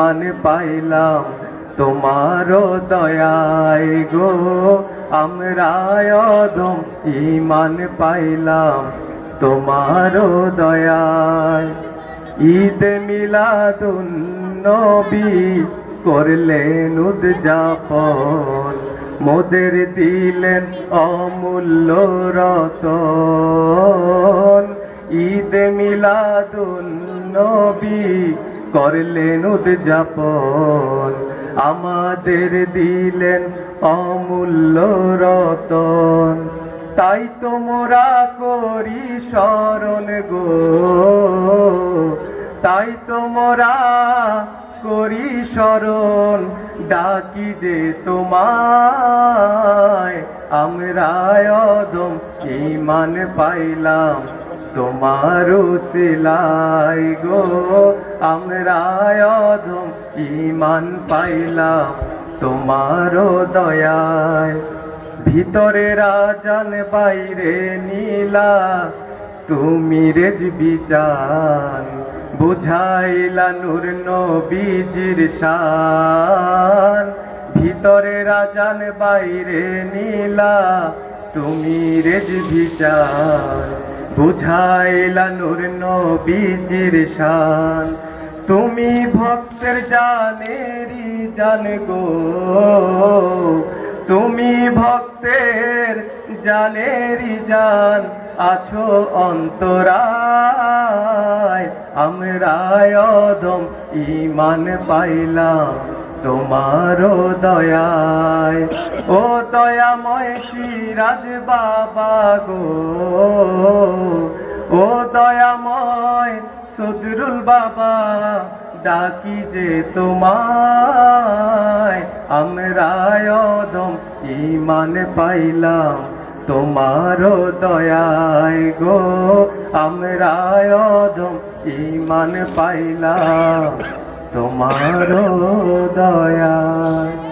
মান পাইলাম তোমার দয়ায় গো। আমরা ইমান পাইলাম তোমার দয়ায় ঈদ মিলাদুন নবী করলেন উদযাপন, মোদের দিলেন অমূল্য রতন। ঈদ মিলাদুন নবী করলেন উদযাপন। আমাদের দিলেন অমূল্য রতন। তাই তোমরা করি স্মরণ গো। তাই তোমরা করি স্মরণ ডাকি যে তোমায়। আমরা অদম, ইমান পাইলাম। তোমার সিলাই গো, আমরা অধম ইমান পাইলাম তোমার দয়ায়। ভিতরে রাজান বাইরে নীলা, তুমি রেজ বিচান বুঝাইলা নূর নবীজির শান। ভিতরে রাজান বাইরে নীলা, তুমি রেজ বিচার বুঝাইলা নূর নবীজির শান। তুমি ভক্তের জানেরি জান গো। তুমি ভক্তের জানেরি জান। আছো অন্তরায় আমরা অদম ইমান পাইলাম। তোমার দয়ায়। ও দয়া দয়াময় সিরাজ বাবা গো। ও দয়াময় সদরুল বাবা, ডাকি যে তোমায়। আমরা অদম ইমান পাইলাম তোমার দয়ায় গো। আমরা অদম ইমান পাইলাম। তোমার দয়ায়